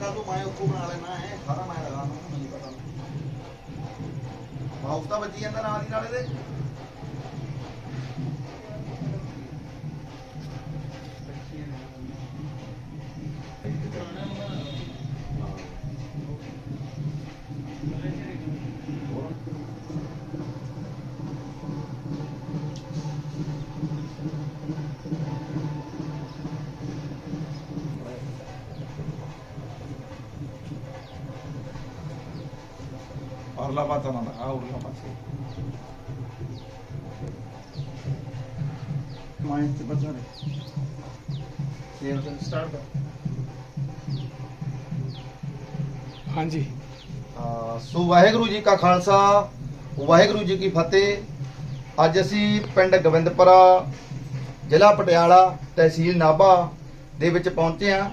ਕਰ ਦੋ ਮੈਂ ਉੱਕੋ ਬਣਾ ਲੈਣਾ ਹੈ, ਸਾਰਾ ਮੈਂ ਲਗਾ ਦੂੰ ਮੈਨੂੰ ਪਤਾ। ਮਾਊਸ ਤਾਂ ਵੱਜੀ ਜਾਂਦਾ ਨਾਲ ਦੀ ਨਾਲੇ ਆ ਮਾਈਂਡ ਤੇ ਬਚਾ ਦੇ ਇਹ ਸਟਾਰਟ ਕਰ ਹਾਂਜੀ। ਅਹ ਸੋ ਵਾਹਿਗੁਰੂ ਜੀ ਕਾ ਖਾਲਸਾ ਵਾਹਿਗੁਰੂ ਜੀ ਕੀ ਫਤਿਹ। ਅੱਜ ਅਸੀਂ ਪਿੰਡ ਗੋਬਿੰਦਪੁਰਾ ਜ਼ਿਲ੍ਹਾ ਪਟਿਆਲਾ ਤਹਿਸੀਲ ਨਾਭਾ ਦੇ ਵਿੱਚ ਪਹੁੰਚੇ ਹਾਂ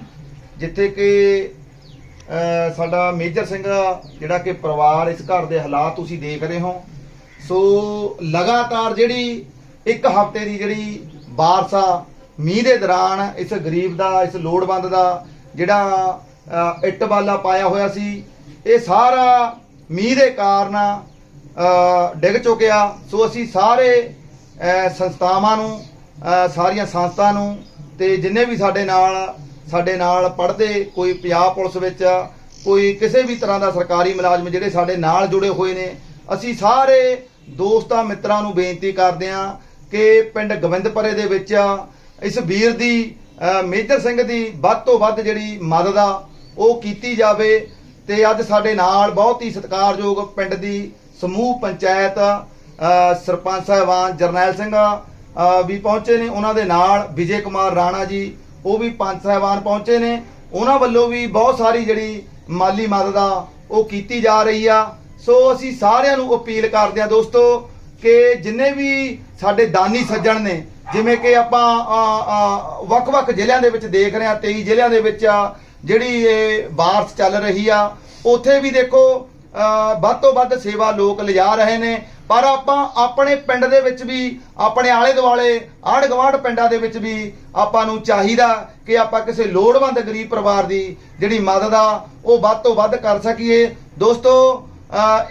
ਜਿੱਥੇ ਕਿ ਸਾਡਾ ਮੇਜਰ ਸਿੰਘ ਜਿਹੜਾ ਕਿ ਪਰਿਵਾਰ ਇਸ ਘਰ ਦੇ ਹਾਲਾਤ ਤੁਸੀਂ ਦੇਖ ਰਹੇ ਹੋ। ਸੋ ਲਗਾਤਾਰ ਜਿਹੜੀ ਇੱਕ ਹਫ਼ਤੇ ਦੀ ਜਿਹੜੀ ਬਾਰਿਸ਼ ਮੀਂਹ ਦੇ ਦੌਰਾਨ ਇਸ ਗਰੀਬ ਦਾ, ਇਸ ਲੋੜਵੰਦ ਦਾ ਜਿਹੜਾ ਇੱਟ ਵਾਲਾ ਪਾਇਆ ਹੋਇਆ ਸੀ, ਇਹ ਸਾਰਾ ਮੀਂਹ ਦੇ ਕਾਰਨ ਡਿੱਗ ਚੁੱਕਿਆ। ਸੋ ਅਸੀਂ ਸਾਰੇ ਸੰਸਥਾਵਾਂ ਨੂੰ ਸਾਰੀਆਂ ਸੰਸਥਾ ਨੂੰ ਤੇ ਜਿੰਨੇ ਵੀ ਸਾਡੇ ਨਾਲ ਸਾਡੇ ਨਾਲ ਪੜ੍ਹਦੇ, ਕੋਈ ਪੰਜਾਬ ਪੁਲਿਸ ਵਿੱਚ ਕੋਈ ਕਿਸੇ ਵੀ ਤਰ੍ਹਾਂ ਦਾ ਸਰਕਾਰੀ ਮੁਲਾਜ਼ਮ ਜਿਹੜੇ ਸਾਡੇ ਨਾਲ ਜੁੜੇ ਹੋਏ ਨੇ, ਅਸੀਂ ਸਾਰੇ ਦੋਸਤਾਂ ਮਿੱਤਰਾਂ ਨੂੰ ਬੇਨਤੀ ਕਰਦੇ ਹਾਂ ਕਿ ਪਿੰਡ ਗੋਬਿੰਦਪੁਰੇ ਦੇ ਵਿੱਚ ਇਸ ਵੀਰ ਦੀ ਮੇਜਰ ਸਿੰਘ ਦੀ ਵੱਧ ਤੋਂ ਵੱਧ ਜਿਹੜੀ ਮਦਦ ਆ, ਉਹ ਕੀਤੀ ਜਾਵੇ ਤੇ ਅੱਜ ਸਾਡੇ ਨਾਲ ਬਹੁਤ ਹੀ ਸਤਿਕਾਰਯੋਗ ਪਿੰਡ ਦੀ ਸਮੂਹ ਪੰਚਾਇਤ ਸਰਪੰਚ ਸਾਹਿਬਾਨ ਜਰਨੈਲ ਸਿੰਘ ਵੀ ਪਹੁੰਚੇ ਨੇ, ਉਹਨਾਂ ਦੇ ਨਾਲ ਵਿਜੇ ਕੁਮਾਰ ਰਾਣਾ ਜੀ ਉਹ ਵੀ ਪੰਜ ਸਾਹਿਬਾਨ ਪਹੁੰਚੇ ਨੇ। ਉਹਨਾਂ ਵੱਲੋਂ ਵੀ ਬਹੁਤ ਸਾਰੀ ਜਿਹੜੀ ਮਾਲੀ ਮਦਦ ਆ, ਉਹ ਕੀਤੀ ਜਾ ਰਹੀ ਆ। ਸੋ ਅਸੀਂ ਸਾਰਿਆਂ ਨੂੰ ਅਪੀਲ ਕਰਦੇ ਆ ਦੋਸਤੋ ਕਿ ਜਿੰਨੇ ਵੀ ਸਾਡੇ ਦਾਨੀ ਸੱਜਣ ਨੇ, ਜਿਵੇਂ ਕਿ ਆਪਾਂ ਵੱਖ-ਵੱਖ ਜ਼ਿਲ੍ਹਿਆਂ ਦੇ ਵਿੱਚ ਦੇਖ ਰਹੇ ਹਾਂ 23 ਜ਼ਿਲ੍ਹਿਆਂ ਦੇ ਵਿੱਚ ਜਿਹੜੀ ਇਹ ਬਾਰਿਸ਼ ਚੱਲ ਰਹੀ ਆ, ਉੱਥੇ ਵੀ ਦੇਖੋ ਵੱਧ ਤੋਂ ਵੱਧ ਸੇਵਾ ਲੋਕ ਲਿਜਾ ਰਹੇ ਨੇ। ਪਰ ਆਪਾਂ ਆਪਣੇ ਪਿੰਡ ਦੇ ਵਿੱਚ ਵੀ, ਆਪਣੇ ਆਲੇ ਦੁਆਲੇ ਆਂਢ ਗੁਆਂਢ ਪਿੰਡਾਂ ਦੇ ਵਿੱਚ ਵੀ ਆਪਾਂ ਨੂੰ ਚਾਹੀਦਾ ਕਿ ਆਪਾਂ ਕਿਸੇ ਲੋੜਵੰਦ ਗਰੀਬ ਪਰਿਵਾਰ ਦੀ ਜਿਹੜੀ ਮਦਦ ਆ, ਉਹ ਵੱਧ ਤੋਂ ਵੱਧ ਕਰ ਸਕੀਏ। ਦੋਸਤੋ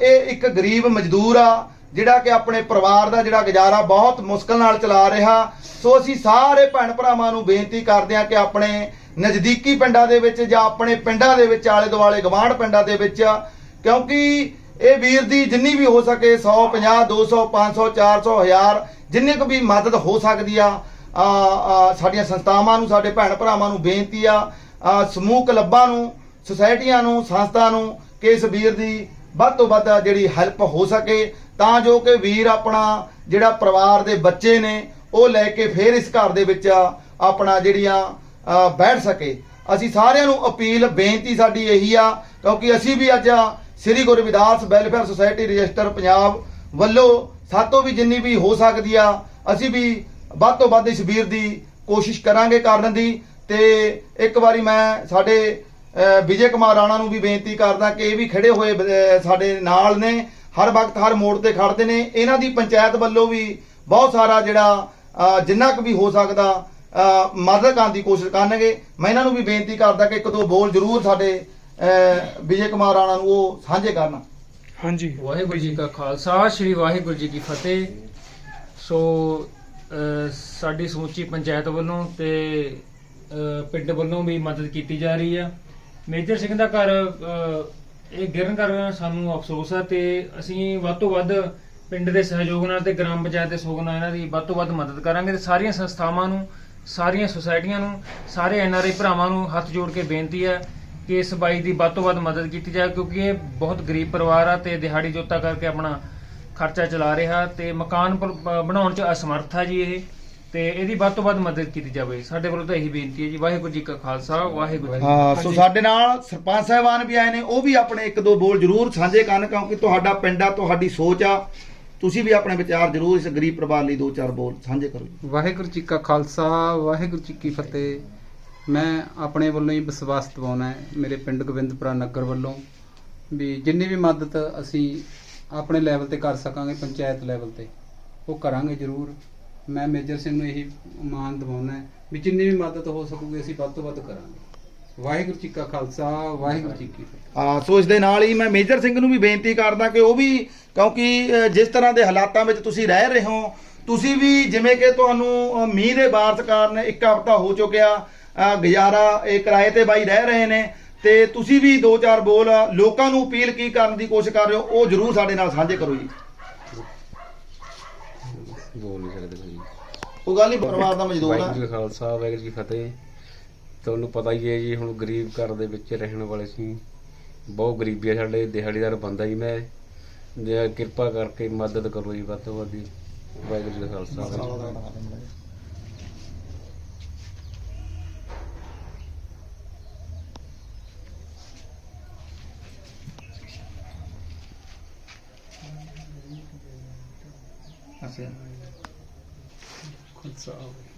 ਇਹ ਇੱਕ ਗਰੀਬ ਮਜ਼ਦੂਰ ਆ, ਜਿਹੜਾ ਕਿ ਆਪਣੇ ਪਰਿਵਾਰ ਦਾ ਜਿਹੜਾ ਗੁਜ਼ਾਰਾ ਬਹੁਤ ਮੁਸ਼ਕਲ ਨਾਲ ਚਲਾ ਰਿਹਾ। ਸੋ ਅਸੀਂ ਸਾਰੇ ਭੈਣ ਭਰਾਵਾਂ ਨੂੰ ਬੇਨਤੀ ਕਰਦੇ ਹਾਂ ਕਿ ਆਪਣੇ ਨਜ਼ਦੀਕੀ ਪਿੰਡਾਂ ਦੇ ਵਿੱਚ ਜਾਂ ਆਪਣੇ ਪਿੰਡਾਂ ਦੇ ਵਿੱਚ, ਆਲੇ ਦੁਆਲੇ ਗਵਾਂਢ ਪਿੰਡਾਂ ਦੇ ਵਿੱਚ, ਕਿਉਂਕਿ ਇਹ ਵੀਰ ਦੀ ਜਿੰਨੀ ਵੀ ਹੋ ਸਕੇ 150 200 500 400 1000 ਜਿੰਨੇ ਕੁ ਵੀ ਮਦਦ ਹੋ ਸਕਦੀ ਆ ਸਾਡੀਆਂ ਸੰਸਥਾਵਾਂ ਨੂੰ, ਸਾਡੇ ਭੈਣ ਭਰਾਵਾਂ ਨੂੰ ਬੇਨਤੀ ਆ ਸਮੂਹ ਕਲੱਬਾਂ ਨੂੰ, ਸੁਸਾਇਟੀਆਂ ਨੂੰ ਸੰਸਥਾ ਨੂੰ ਕਿ ਇਸ ਵੀਰ ਦੀ ਵੱਧ ਤੋਂ ਵੱਧ ਜਿਹੜੀ ਹੈਲਪ ਹੋ ਸਕੇ, ਤਾਂ ਜੋ ਕਿ ਵੀਰ ਆਪਣਾ ਜਿਹੜਾ ਪਰਿਵਾਰ ਦੇ ਬੱਚੇ ਨੇ, ਉਹ ਲੈ ਕੇ ਫੇਰ ਇਸ ਘਰ ਦੇ ਵਿੱਚ ਆਪਣਾ ਜਿਹੜੀਆਂ ਬੈਠ ਸਕੇ। ਅਸੀਂ ਸਾਰਿਆਂ ਨੂੰ ਅਪੀਲ, ਬੇਨਤੀ ਸਾਡੀ ਇਹੀ ਆ, ਕਿਉਂਕਿ ਅਸੀਂ ਵੀ ਅੱਜ Sri Guru Ravidas welfare society register Punjab ਵੱਲੋਂ ਸਾਤੋਂ ਵੀ ਜਿੰਨੀ ਵੀ ਹੋ ਸਕਦੀ ਆ, ਅਸੀਂ ਵੀ ਵੱਧ ਤੋਂ ਵੱਧ ਇਸ ਵੀਰ ਦੀ ਕੋਸ਼ਿਸ਼ ਕਰਾਂਗੇ ਕਰਨ ਦੀ। ਤੇ ਇੱਕ ਵਾਰੀ ਮੈਂ ਸਾਡੇ ਵਿਜੇ ਕੁਮਾਰ ਰਾਣਾ ਨੂੰ ਵੀ ਬੇਨਤੀ ਕਰਦਾ ਕਿ ਇਹ ਵੀ ਖੜੇ ਹੋਏ ਸਾਡੇ ਨਾਲ ਨੇ, ਹਰ ਵਕਤ ਹਰ ਮੋੜ ਤੇ ਖੜਦੇ ਨੇ। ਇਹਨਾਂ ਦੀ ਪੰਚਾਇਤ ਵੱਲੋਂ ਵੀ ਬਹੁਤ ਸਾਰਾ ਜਿਹੜਾ ਜਿੰਨਾ ਕੁ ਵੀ ਹੋ ਸਕਦਾ ਮਦਦ ਕਰਨ ਦੀ ਕੋਸ਼ਿਸ਼ ਕਰਨਗੇ। ਮੈਂ ਇਹਨਾਂ ਨੂੰ ਵੀ ਬੇਨਤੀ ਕਰਦਾ ਕਿ ਇੱਕ ਦੋ ਬੋਲ ਜ਼ਰੂਰ ਸਾਡੇ ਵਿਜੇ ਕੁਮਾਰ ਰਾਣਾ ਨੂੰ ਉਹ ਸਾਂਝੇ ਕਰਨ। ਹਾਂਜੀ। ਵਾਹਿਗੁਰੂ ਜੀ ਕਾ ਖਾਲਸਾ ਸ੍ਰੀ ਵਾਹਿਗੁਰੂ ਜੀ ਕੀ ਫਤਿਹ। ਸੋ ਸਾਡੀ ਸਮੁੱਚੀ ਪੰਚਾਇਤ ਵੱਲੋਂ ਤੇ ਪਿੰਡ ਵੱਲੋਂ ਵੀ ਮਦਦ ਕੀਤੀ ਜਾ ਰਹੀ ਆ। ਮੇਜਰ ਸਿੰਘ ਦਾ ਘਰ ਇਹ ਗਿਰਨ ਕਾਰਨ ਸਾਨੂੰ ਅਫਸੋਸ ਆ ਤੇ ਅਸੀਂ ਵੱਧ ਤੋਂ ਵੱਧ ਪਿੰਡ ਦੇ ਸਹਿਯੋਗ ਨਾਲ ਤੇ ਗ੍ਰਾਮ ਪੰਚਾਇਤ ਦੇ ਸਹਿਯੋਗ ਨਾਲ ਇਹਨਾਂ ਦੀ ਵੱਧ ਤੋਂ ਵੱਧ ਮਦਦ ਕਰਾਂਗੇ ਤੇ ਸਾਰੀਆਂ ਸੰਸਥਾਵਾਂ ਨੂੰ ਸਾਰੀਆਂ ਸੁਸਾਇਟੀਆਂ ਨੂੰ ਸਾਰੇ ਐਨਆਰਆਈ ਭਰਾਵਾਂ ਨੂੰ ਹੱਥ ਜੋੜ ਕੇ ਬੇਨਤੀ ਹੈ ਕਿ ਇਸ ਬਾਈ ਦੀ ਵੱਧ ਤੋਂ ਵੱਧ ਮਦਦ ਕੀਤੀ ਜਾਏ ਕਿਉਂਕਿ ਇਹ ਬਹੁਤ ਗਰੀਬ ਪਰਿਵਾਰ ਆ ਤੇ ਦਿਹਾੜੀ ਜੋਤਾ ਕਰਕੇ ਆਪਣਾ ਖਰਚਾ ਚਲਾ ਰਿਹਾ ਤੇ ਮਕਾਨ ਬਣਾਉਣ ਚ ਅਸਮਰਥ ਆ ਜੀ ਇਹ ਤੇ ਇਹਦੀ ਵੱਧ ਤੋਂ ਵੱਧ ਮਦਦ ਕੀਤੀ ਜਾਵੇ। ਸਾਡੇ ਵੱਲੋਂ ਤਾਂ ਇਹੀ ਬੇਨਤੀ ਹੈ ਜੀ। ਵਾਹਿਗੁਰੂ ਜੀ ਕਾ ਖਾਲਸਾ ਵਾਹਿਗੁਰੂ ਜੀ ਕੀ ਹਾਂ ਸੋ ਸਾਡੇ ਨਾਲ ਸਰਪੰਚ ਸਾਹਿਬਾਨ ਵੀ ਆਏ ਨੇ ਉਹ ਵੀ ਆਪਣੇ ਇੱਕ ਦੋ ਬੋਲ ਜ਼ਰੂਰ ਸਾਂਝੇ ਕਰਨ ਕਿਉਂਕਿ ਤੁਹਾਡਾ ਪਿੰਡ ਆ ਤੁਹਾਡੀ ਸੋਚ ਆ। ਤੁਸੀਂ ਵੀ ਆਪਣੇ ਵਿਚਾਰ ਜ਼ਰੂਰ ਇਸ ਗਰੀਬ ਪਰਿਵਾਰ ਲਈ ਦੋ ਚਾਰ ਬੋਲ ਸਾਂਝੇ ਕਰੋ ਜੀ। ਵਾਹਿਗੁਰੂ ਜੀ ਕਾ ਖਾਲਸਾ ਵਾਹਿਗੁਰੂ ਜੀ ਕੀ ਫਤਿਹ। ਮੈਂ ਆਪਣੇ ਵੱਲੋਂ ਹੀ ਵਿਸ਼ਵਾਸ ਦਿਵਾਉਣਾ ਹੈ ਮੇਰੇ ਪਿੰਡ ਗੋਬਿੰਦਪੁਰਾ ਨਗਰ ਵੱਲੋਂ ਵੀ ਜਿੰਨੀ ਵੀ ਮਦਦ ਅਸੀਂ ਆਪਣੇ ਲੈਵਲ ਤੇ ਕਰ ਸਕਾਂਗੇ, ਪੰਚਾਇਤ ਲੈਵਲ ਤੇ, ਉਹ ਕਰਾਂਗੇ ਜ਼ਰੂਰ। ਮੈਂ ਮੇਜਰ ਸਿੰਘ ਨੂੰ ਇਹੀ ਮਾਨ ਦਿਵਾਉਣਾ ਹੈ ਵੀ ਜਿੰਨੀ ਵੀ ਮਦਦ ਹੋ ਸਕੂਗੀ, ਅਸੀਂ ਵੱਧ ਤੋਂ ਵੱਧ ਕਰਾਂਗੇ। ਵਾਹਿਗੁਰੂ ਜੀ ਕਾ ਖਾਲਸਾ, ਵਾਹਿਗੁਰੂ ਜੀ ਕੀ ਫਤਿਹ। ਆ ਸੋ ਇਸ ਦੇ ਨਾਲ ਹੀ ਮੈਂ ਮੇਜਰ ਸਿੰਘ ਨੂੰ ਵੀ ਬੇਨਤੀ ਕਰਦਾ ਕਿ ਉਹ ਵੀ ਕਿਉਂਕਿ ਜਿਸ ਤਰ੍ਹਾਂ ਦੇ ਹਾਲਾਤਾਂ ਵਿੱਚ ਤੁਸੀਂ ਰਹਿ ਰਹੇ ਹੋ, ਤੁਸੀਂ ਵੀ ਜਿਵੇਂ ਕਿ ਤੁਹਾਨੂੰ ਮੀਂਹ ਦੇ ਬਾਰਸ ਕਾਰਨ ਇੱਕ ਹਫ਼ਤਾ ਹੋ ਚੁੱਕਿਆ ਗੁਜ਼ਾਰਾ ਇਹ ਕਿਰਾਏ ਤੇ ਬਾਈ ਰਹਿ ਰਹੇ ਨੇ ਤੇ ਤੁਸੀਂ ਵੀ ਦੋ ਚਾਰ ਬੋਲ ਲੋਕਾਂ ਨੂੰ ਅਪੀਲ ਕੀ ਕਰਨ ਦੀ ਕੋਸ਼ਿਸ਼ ਕਰ ਰਹੇ ਹੋ ਉਹ ਜਰੂਰ ਸਾਡੇ ਨਾਲ ਸਾਂਝੇ ਕਰੋ ਜੀ। ਬੋਲ ਨਹੀਂ ਸਕਦੇ ਕੋਈ ਉਹ ਗੱਲ ਨਹੀਂ ਪਰਿਵਾਰ ਦਾ ਮਜ਼ਦੂਰ ਆ। ਜੀ ਖਾਲਸਾ ਵਾਹਿਗੁਰੂ ਜੀ ਫਤਿਹ। ਤੁਹਾਨੂੰ ਪਤਾ ਹੀ ਹੈ ਜੀ ਹੁਣ ਗਰੀਬ ਘਰ ਦੇ ਵਿੱਚ ਰਹਿਣ ਵਾਲੇ ਸੀ। ਬਹੁਤ ਗਰੀਬੀ ਆ ਸਾਡੇ ਦਿਹਾੜੀਦਾਰ ਬੰਦਾ ਜੀ ਮੈਂ। ਜੇ ਕਿਰਪਾ ਕਰਕੇ ਮਦਦ ਕਰੋ ਜੀ ਵੱਧ ਤੋਂ ਵੱਧ ਜੀ। ਵਾਹਿਗੁਰੂ ਜੀ ਖਾਲਸਾ ਵਾਹਿਗੁਰੂ ਜੀ ਕੀ ਫਤਿਹ। ਅੱਛਾ ਖਾਲਸਾ